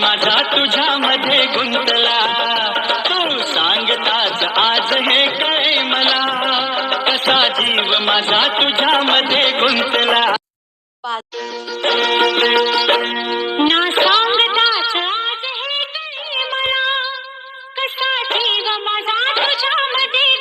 माझा तुझ्यामध्ये गुंतला. तू सांगताच आज हे कळे मला? कसा जीव माझा तुझ्यामध्ये गुंतला? ना सांगताच आज हे कळे मला? कसा जीव माझा तुझ्यामध्ये गुंतला